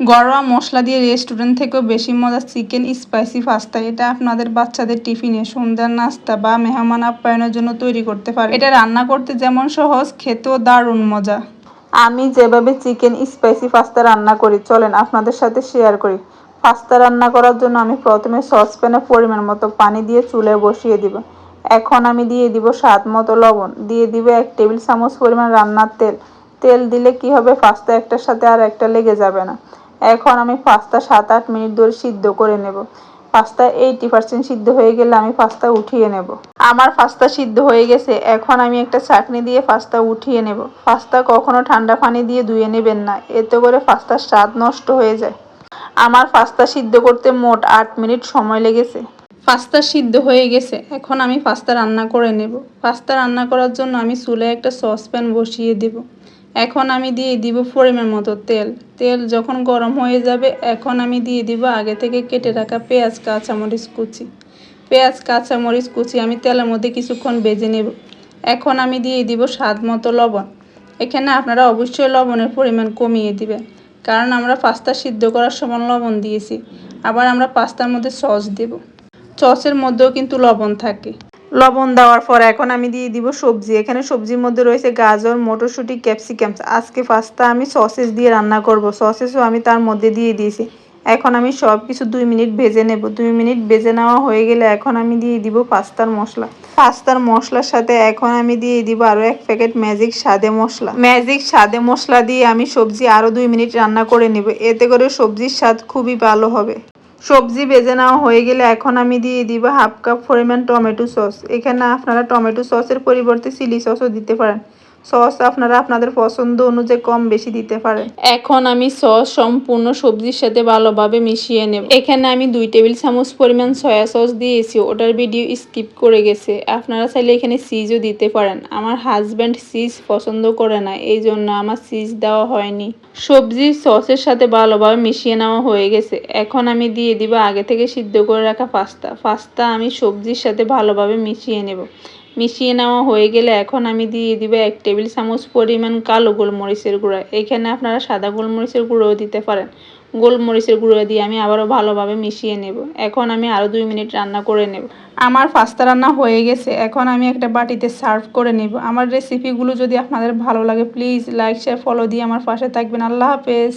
ঘরোয়া মশলা দিয়ে রেস্টুরেন্ট থেকেও বেশি মজা চিকেন স্পাইসি পাস্তা। এটা আপনাদের বাচ্চাদের টিফিনে, সন্ধ্যার নাস্তা বা মেহমান আপ্যায়নের জন্য তৈরি করতে পারে। এটা রান্না করতে যেমন সহজ, খেতেও দারুণ মজা। আমি যেভাবে চিকেন স্পাইসি পাস্তা রান্না করি, চলেন আপনাদের সাথে শেয়ার করি। পাস্তা রান্না করার জন্য আমি প্রথমে সসপ্যানে পরিমাণ মতো পানি দিয়ে চুলে বসিয়ে দিব। এখন আমি দিয়ে দিব স্বাদ মতো লবণ। দিয়ে দিব এক টেবিল চামচ পরিমাণ রান্নার তেল। তেল দিলে কি হবে? পাস্তা একটার সাথে আর একটা লেগে যাবে না। এখন আমি পাস্তা সাত, আট মিনিট ধরে সিদ্ধ করে নেব। পাস্তা এইটি পার্সেন্ট সিদ্ধ হয়ে গেলে আমি পাস্তা উঠিয়ে নেব। আমার পাস্তা সিদ্ধ হয়ে গেছে। এখন আমি একটা চাটনি দিয়ে পাস্তা উঠিয়ে নেব। পাস্তা কখনো ঠান্ডা পানি দিয়ে ধুয়ে নেবেন না। এতে করে পাস্তার স্বাদ নষ্ট হয়ে যায়। আমার পাস্তা সিদ্ধ করতে মোট আট মিনিট সময় লেগেছে। পাস্তা সিদ্ধ হয়ে গেছে। এখন আমি পাস্তা রান্না করে নেব। পাস্তা রান্না করার জন্য আমি চুলে একটা সসপ্যান বসিয়ে দেব। এখন আমি দিয়ে দিব পরিমাণ মতো তেল। তেল যখন গরম হয়ে যাবে, এখন আমি দিয়ে দিব আগে থেকে কেটে রাখা পেঁয়াজ, কাঁচামরিচ কুচি। পেঁয়াজ, কাঁচামরিচ কুচি আমি তেলের মধ্যে কিছুক্ষণ বেজে নেব। এখন আমি দিয়ে দিব স্বাদ মতো লবণ। এখানে আপনারা অবশ্যই লবণের পরিমাণ কমিয়ে দিবেন, কারণ আমরা পাস্তা সিদ্ধ করার সময় লবণ দিয়েছি। আবার আমরা পাস্তার মধ্যে সস দেব। সসের মধ্যেও কিন্তু লবণ থাকে। লবণ দেওয়ার পর এখন আমি দিয়ে দিব সবজি। এখানে সবজির মধ্যে রয়েছে গাজর, মটরশুঁটি, ক্যাপসিকাম। আজকে পাস্তা আমি সসেস দিয়ে রান্না করব। সসেসও আমি তার মধ্যে দিয়ে দিয়েছি। এখন আমি সব কিছু দুই মিনিট ভেজে নেব। দুই মিনিট ভেজে নেওয়া হয়ে গেলে এখন আমি দিয়ে দিব পাস্তার মশলা। পাস্তার মশলার সাথে এখন আমি দিয়ে দিব আরও এক প্যাকেট ম্যাজিক স্বাদে মশলা। ম্যাজিক স্বাদে মশলা দিয়ে আমি সবজি আরও দুই মিনিট রান্না করে নেব। এতে করে সবজির স্বাদ খুবই ভালো হবে। সবজি ভেজে নেওয়া হয়ে গেলে এখন আমি দিয়ে দিব হাফ কাপ পরিমাণ টমেটো সস। এখানে আপনারা টমেটো সসের পরিবর্তে চিলি সসও দিতে পারেন। সস আপনারা আপনাদের পছন্দ অনুযায়ী কম বেশি দিতে পারেন। এখন আমি সস সম্পূর্ণ সবজির সাথে ভালোভাবে মিশিয়ে নেব। এখানে আমি দুই টেবিল চামচ পরিমাণ সয়া সস দিয়েছি, ওটার ভিডিও স্কিপ করে গেছে। আপনারা চাইলে এখানে চিজও দিতে পারেন। আমার হাজব্যান্ড চিজ পছন্দ করে না এই জন্য আমার চিজ দেওয়া হয়নি। সবজির সসের সাথে ভালোভাবে মিশিয়ে নেওয়া হয়ে গেছে। এখন আমি দিয়ে দিব আগে থেকে সিদ্ধ করে রাখা পাস্তা। পাস্তা আমি সবজির সাথে ভালোভাবে মিশিয়ে নেব। মিশিয়ে নেওয়া হয়ে গেলে এখন আমি দিয়ে দিব এক টেবিল চামচ পরিমাণ কালো গোলমরিচের গুঁড়া। এখানে আপনারা সাদা গোলমরিচের গুঁড়োও দিতে পারেন। গোলমরিচের গুঁড়ো দিয়ে আমি আবারও ভালোভাবে মিশিয়ে নেব। এখন আমি আরও দুই মিনিট রান্না করে নেব। আমার পাস্তা রান্না হয়ে গেছে। এখন আমি একটা বাটিতে সার্ভ করে নেব। আমার রেসিপিগুলো যদি আপনাদের ভালো লাগে প্লিজ লাইক শেয়ার ফলো দিয়ে আমার পাশে থাকবেন। আল্লাহ হাফেজ।